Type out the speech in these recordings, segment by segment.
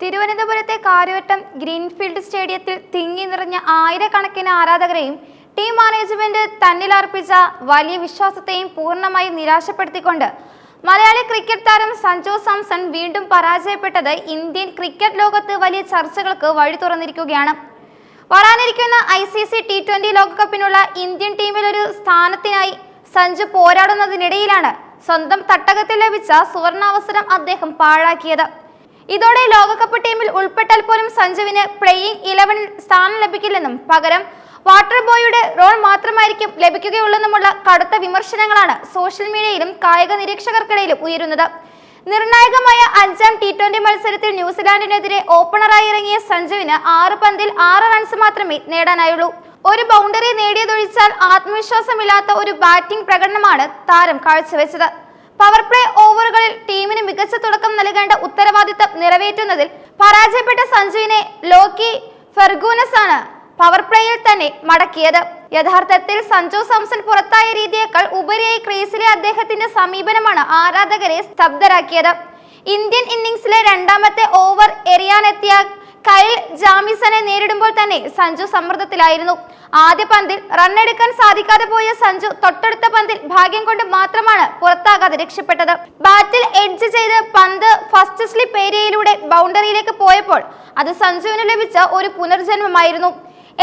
തിരുവനന്തപുരത്തെ കാര്യവട്ടം ഗ്രീൻഫീൽഡ് സ്റ്റേഡിയത്തിൽ തിങ്ങി നിറഞ്ഞ ആയിരക്കണക്കിന് ആരാധകരെയും ടീം മാനേജ്മെന്റ് തന്നിലർപ്പിച്ച വലിയ വിശ്വാസത്തെയും പൂർണമായി നിരാശപ്പെടുത്തിക്കൊണ്ട് മലയാളി ക്രിക്കറ്റ് താരം സഞ്ജു സാംസൺ വീണ്ടും പരാജയപ്പെട്ടത് ഇന്ത്യൻ ക്രിക്കറ്റ് ലോകത്ത് വലിയ ചർച്ചകൾക്ക് വഴി തുറന്നിരിക്കുകയാണ്. വരാനിരിക്കുന്ന I C C T twenty ലോകകപ്പിനുള്ള Indian ടീമിലൊരു സ്ഥാനത്തിനായി സഞ്ജു പോരാടുന്നതിനിടയിലാണ് സ്വന്തം തട്ടകത്തിൽ ലഭിച്ച സുവർണാവസരം അദ്ദേഹം പാഴാക്കിയത്. ഇതോടെ ലോകകപ്പ് ടീമിൽ ഉൾപ്പെട്ടാൽ പോലും സഞ്ജുവിന് പ്ലേയിങ് ഇലവനിൽ സ്ഥാനം ലഭിക്കില്ലെന്നും പകരം വാട്ടർ ബോയുടെ റോൾ മാത്രമായിരിക്കും ലഭിക്കുകയുള്ളെന്നുമുള്ള കടുത്ത വിമർശനങ്ങളാണ് സോഷ്യൽ മീഡിയയിലും കായിക നിരീക്ഷകർക്കിടയിലും ഉയരുന്നത്. നിർണായകമായ അഞ്ചാം ടി ട്വന്റി മത്സരത്തിൽ ന്യൂസിലാൻഡിനെതിരെ ഓപ്പണറായി ഇറങ്ങിയ സഞ്ജുവിന് ആറ് പന്തിൽ ആറ് റൺസ് മാത്രമേ നേടാനായുള്ളൂ. ഒരു ബൗണ്ടറി നേടിയതൊഴിച്ചാൽ ആത്മവിശ്വാസമില്ലാത്ത ഒരു ബാറ്റിംഗ് പ്രകടനമാണ് താരം കാഴ്ചവെച്ചത്. പവർ പ്ലേ ഓവറുകളിൽ ടീമിന് മികച്ച തുടക്കം നൽകേണ്ട ഉത്തരവാദിത്തം നിറവേറ്റുന്നതിൽ പരാജയപ്പെട്ട സഞ്ജുവിനെ ലോക്കി ഫെർഗൂനസ് ആണ് പവർ പ്ലേയിൽ തന്നെ മടക്കിയത്. യഥാർത്ഥത്തിൽ സഞ്ജു സാംസൺ പുറത്തായ രീതിയേക്കാൾ ഉപരിയായി ക്രീസിലെ അദ്ദേഹത്തിന്റെ സമീപനമാണ് ആരാധകരെ സ്തബ്ധരാക്കിയത്. ഇന്ത്യൻ ഇന്നിംഗ്സിലെ രണ്ടാമത്തെ ഓവർ എറിയാനെത്തിയ കൈൽ ജാമിസനെ നേരിടുമ്പോൾ തന്നെ സഞ്ജു സമ്മർദ്ദത്തിലായിരുന്നു. ആദ്യ പന്തിൽ റണ്ണെടുക്കാൻ സാധിക്കാതെ പോയ സഞ്ജു തൊട്ടടുത്ത പന്തിൽ ഭാഗ്യം കൊണ്ട് മാത്രമാണ് പുറത്താകാതെ രക്ഷപ്പെട്ടത്. ബാറ്റിൽ എഡ്ജ് ചെയ്ത് പന്ത് ഫസ്റ്റ് സ്ലിപ്പ് ഏരിയയിലൂടെ ബൗണ്ടറിയിലേക്ക് പോയപ്പോൾ അത് സഞ്ജുവിന് ലഭിച്ച ഒരു പുനർജന്മമായിരുന്നു.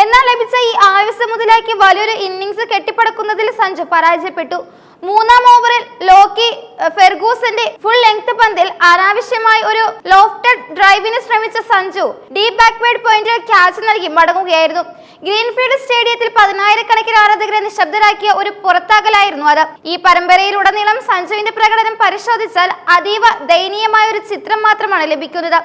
എന്നാൽ ലഭിച്ച ഈ ആയുസ് മുതലാക്കി വലിയൊരു ഇന്നിങ്സ് കെട്ടിപ്പടുക്കുന്നതിൽ സഞ്ജു പരാജയപ്പെട്ടു. മൂന്നാം ഓവറിൽ ലോക്കി ഫെർഗൂസിന്റെ ഫുൾ ലെങ്ത് പന്തിൽ അനാവശ്യമായി ഒരു ലോഫ്റ്റഡ് ഡ്രൈവിന് ശ്രമിച്ച സഞ്ജു ഡീപ് ബാക്ക്വേർഡ് പോയിന്റിൽ ക്യാച്ച് നൽകി മടങ്ങുകയായിരുന്നു. ഗ്രീൻഫീൽഡ് സ്റ്റേഡിയത്തിൽ പതിനായിരക്കണക്കിന് ആരാധകരെ നിശബ്ദരാക്കിയ ഒരു പുറത്താകലായിരുന്നു അത്. ഈ പരമ്പരയിലുടനീളം സഞ്ജുവിന്റെ പ്രകടനം പരിശോധിച്ചാൽ അതീവ ദയനീയമായ ഒരു ചിത്രം മാത്രമാണ് ലഭിക്കുന്നത്.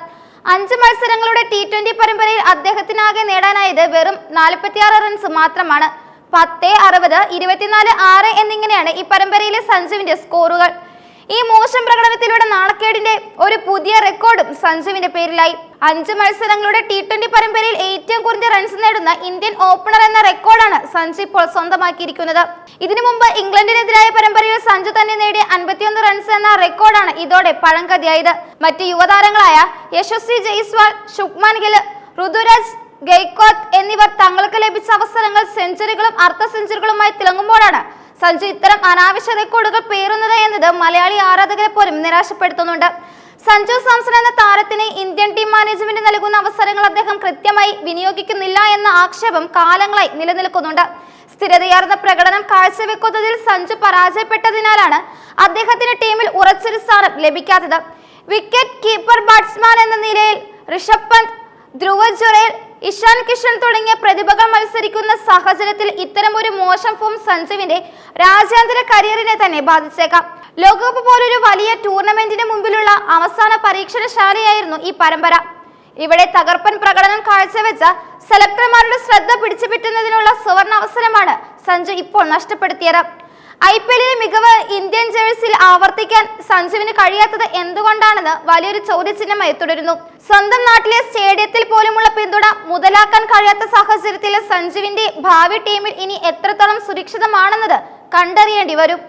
അഞ്ച് മത്സരങ്ങളുടെ ടി ട്വന്റി പരമ്പരയിൽ അദ്ദേഹത്തിനാകെ നേടാനായത് വെറും നാൽപ്പത്തിയാറ് റൺസ് മാത്രമാണ്. പത്ത് അറുപത് ഇരുപത്തിനാല് ആറ് എന്നിങ്ങനെയാണ് ഈ പരമ്പരയിലെ സഞ്ജുവിന്റെ സ്കോറുകൾ ഈ മോശം പ്രകടനത്തിലൂടെ നാണക്കേടിന്റെ ഒരു പുതിയ റെക്കോർഡും സഞ്ജുവിന്റെ പേരിലായി. അഞ്ച് മത്സരങ്ങളുടെ ടി ട്വന്റി പരമ്പരയിൽ ഏറ്റവും കുറഞ്ഞ റൺസ് നേടുന്ന ഇന്ത്യൻ ഓപ്പണർ എന്ന റെക്കോർഡാണ് സഞ്ജു ഇപ്പോൾ സ്വന്തമാക്കിയിരിക്കുന്നത്. ഇതിനു മുമ്പ് ഇംഗ്ലണ്ടിനെതിരായ പരമ്പരയിൽ സഞ്ജു തന്നെ നേടിയ അൻപത്തിയൊന്ന് റൺസ് എന്ന റെക്കോർഡാണ് ഇതോടെ പഴങ്കഥയായത് മറ്റ് യുവതാരങ്ങളായ യശസ്വി ജയ്സ്വാൾ ശുക്മാൻ ഗിൽ ഋതുരാജ് ഗെയ്ക്കോത്ത് എന്നിവർ തങ്ങൾക്ക് ലഭിച്ച അവസരങ്ങൾ സെഞ്ചുറികളും അർദ്ധ സെഞ്ചുറികളുമായി തിളങ്ങുമ്പോഴാണ് സഞ്ജു ഇത്തരം അനാവശ്യ റെക്കോർഡുകൾ പേറുന്നത് എന്നത് മലയാളി ആരാധകരെ പോലും നിരാശപ്പെടുത്തുന്നുണ്ട്. സഞ്ജു സാംസൺ എന്ന താരത്തിന് ഇന്ത്യൻ ടീം മാനേജ്മെന്റ് നൽകുന്ന അവസരങ്ങൾ അദ്ദേഹം കൃത്യമായി വിനിയോഗിക്കുന്നില്ല എന്ന ആക്ഷേപം കാലങ്ങളായി നിലനിൽക്കുന്നുണ്ട്. സ്ഥിരതയാർന്ന പ്രകടനം കാഴ്ചവെക്കുന്നതിൽ സഞ്ജു പരാജയപ്പെട്ടതിനാലാണ് അദ്ദേഹത്തിന് ടീമിൽ ഉറച്ചൊരു സ്ഥാനം ലഭിക്കാത്തത്. വിക്കറ്റ് കീപ്പർ ബാറ്റ്സ്മാൻ എന്ന നിലയിൽ ഋഷഭ് പന്ത് ധ്രുവ ജുറേൽ ഇഷാൻ കിഷൻ തുടങ്ങിയ പ്രതിഭകൾ മത്സരിക്കുന്ന സാഹചര്യത്തിൽ ഒരു മോശം ഫോം സഞ്ജുവിന്റെ രാജ്യാന്തര കരിയറിനെ തന്നെ ബാധിച്ചേക്കാം. ലോകകപ്പ് പോലൊരു വലിയ ടൂർണമെന്റിന് മുമ്പിലുള്ള അവസാന പരീക്ഷണശാലയായിരുന്നു ഈ പരമ്പര. ഇവിടെ തകർപ്പൻ പ്രകടനം കാഴ്ചവെച്ച സെലക്ടർമാരുടെ ശ്രദ്ധ പിടിച്ചുപറ്റുന്നതിനുള്ള സുവർണ അവസരമാണ് സഞ്ജു ഇപ്പോൾ നഷ്ടപ്പെടുത്തിയത്. ഐ പി എല്ലിലെ മികവ് ഇന്ത്യൻ ജേഴ്സിൽ ആവർത്തിക്കാൻ സഞ്ജുവിന് കഴിയാത്തത് എന്തുകൊണ്ടാണെന്ന് വലിയൊരു ചോദ്യചിഹ്നമായി തുടരുന്നു. സ്വന്തം നാട്ടിലെ സ്റ്റേഡിയത്തിൽ പോലുമുള്ള പിന്തുണ മുതലാക്കാൻ കഴിയാത്ത സാഹചര്യത്തിൽ സഞ്ജുവിന്റെ ഭാവി ടീമിൽ ഇനി എത്രത്തോളം സുരക്ഷിതമാണെന്നത് കണ്ടറിയേണ്ടി വരും.